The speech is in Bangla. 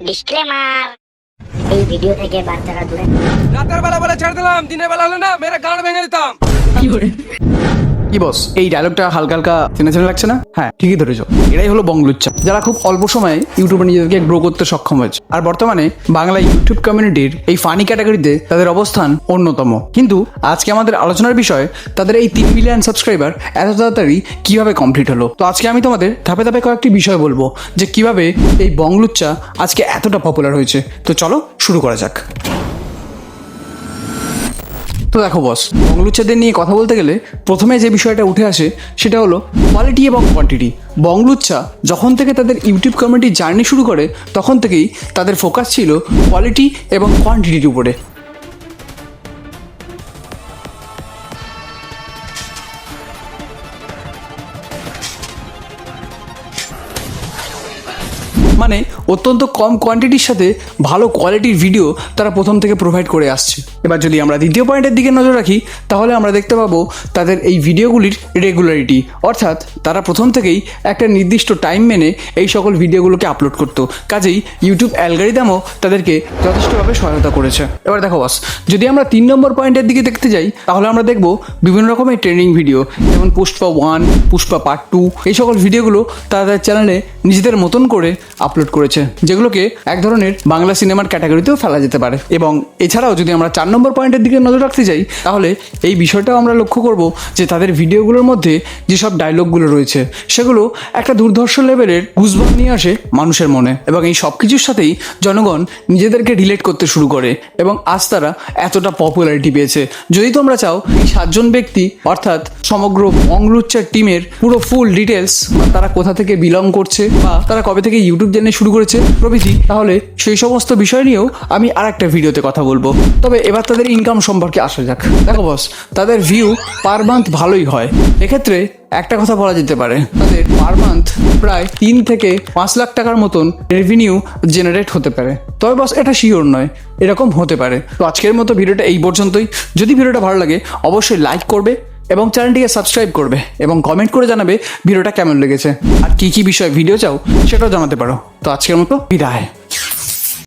ডিসক্লেমার এই ভিডিও থেকে বাচ্চারা দূরে রাতের বেলা বলে ছেড়ে দিলাম দিনের বেলা হলে না মেরে গান ভেঙে দিতাম। কি বস এই ডায়লগটা হালকা হালকা চেনা চেনা লাগছে না? হ্যাঁ ঠিকই ধরেছ। এরাই হলো বংলুচ্চা যারা খুব অল্প সময়ে ইউটিউবে নিজেদেরকে গ্রো করতে সক্ষম হয়েছে। আর বর্তমানে বাংলা ইউটিউব কমিউনিটির এই ফানি ক্যাটাগরিতে তাদের অবস্থান অন্যতম। কিন্তু আজকে আমাদের আলোচনার বিষয় তাদের এই তিন মিলিয়ন সাবস্ক্রাইবার এত তাড়াতাড়ি কীভাবে কমপ্লিট হলো? তো আজকে আমি তোমাদের ধাপে ধাপে কয়েকটি বিষয় বলব যে কীভাবে এই বংলুচ্চা আজকে এতটা পপুলার হয়েছে। তো চলো শুরু করা যাক। তো দেখো বস বংলুচ্ছেদের নিয়ে কথা বলতে গেলে প্রথমে যে বিষয়টা উঠে আসে সেটা হলো কোয়ালিটি এবং কোয়ান্টিটি বংলুচ্ছা যখন থেকে তাদের ইউটিউব কমিউনিটি জার্নি শুরু করে, তখন থেকেই তাদের ফোকাস ছিল কোয়ালিটি এবং কোয়ান্টিটির উপরে। মানে অত্যন্ত কম কোয়ান্টিটির সাথে ভালো কোয়ালিটির ভিডিও তারা প্রথম থেকে প্রোভাইড করে আসছে। এবার যদি আমরা দ্বিতীয় পয়েন্টের দিকে নজর রাখি, তাহলে আমরা দেখতে পাবো তাদের এই ভিডিওগুলির রেগুলারিটি অর্থাৎ তারা প্রথম থেকেই একটা নির্দিষ্ট টাইম মেনে এই সকল ভিডিওগুলোকে আপলোড করতো। কাজেই ইউটিউব অ্যালগারিদামও তাদেরকে যথেষ্টভাবে সহায়তা করেছে। এবার দেখো বাস যদি আমরা তিন নম্বর পয়েন্টের দিকে দেখতে যাই, তাহলে আমরা দেখব বিভিন্ন রকমের ট্রেনিং ভিডিও যেমন Pushpa one Pushpa part two এই সকল ভিডিওগুলো তাদের চ্যানেলে নিজেদের মতন করে আপলোড করেছে, যেগুলোকে এক ধরনের বাংলা সিনেমার ক্যাটাগরিতেও ফেলা যেতে পারে। এবং এছাড়াও যদি আমরা চার নম্বর পয়েন্টের দিকে নজর রাখতে যাই, তাহলে এই বিষয়টাও আমরা লক্ষ্য করব যে তাদের ভিডিওগুলোর মধ্যে যেসব ডায়লগগুলো রয়েছে, সেগুলো একটা দুর্ধর্ষ লেভেলের গুজবাম নিয়ে আসে মানুষের মনে। এবং এই সব কিছুর সাথেই জনগণ নিজেদেরকে রিলেট করতে শুরু করে, এবং আজ তারা এতটা পপুলারিটি পেয়েছে। যদি তোমরা চাও, এই সাতজন ব্যক্তি, অর্থাৎ সমগ্র অংলুচ্চার টিমের পুরো ফুল ডিটেলস তারা কোথা থেকে বিলং করছে বা তারা কবে থেকে ইউটিউব চ্যানেল শুরু করেছে, প্রভৃতি, তাহলে সেই সমস্ত বিষয় নিয়েও আমি আর একটা ভিডিওতে কথা বলব। তবে এবার তাদের ইনকাম সম্পর্কে আসা যাক। দেখো বস তাদের ভিউ পার মান্থ ভালোই হয়। এক্ষেত্রে একটা কথা বলা যেতে পারে, তাদের পার মান্থ প্রায় তিন থেকে পাঁচ লাখ টাকার মতন রেভিনিউ জেনারেট হতে পারে। তবে বস এটা শিওর নয়, এরকম হতে পারে। তো আজকের মতো ভিডিওটা এই পর্যন্তই। যদি ভিডিওটা ভালো লাগে, অবশ্যই লাইক করবে এবং চ্যানেলটিকে সাবস্ক্রাইব করবে এবং কমেন্ট করে জানাবে ভিডিওটা কেমন লেগেছে। আর কী কী বিষয়ে ভিডিও চাও সেটাও জানাতে পারো। তো আজকের মতো বিদায়।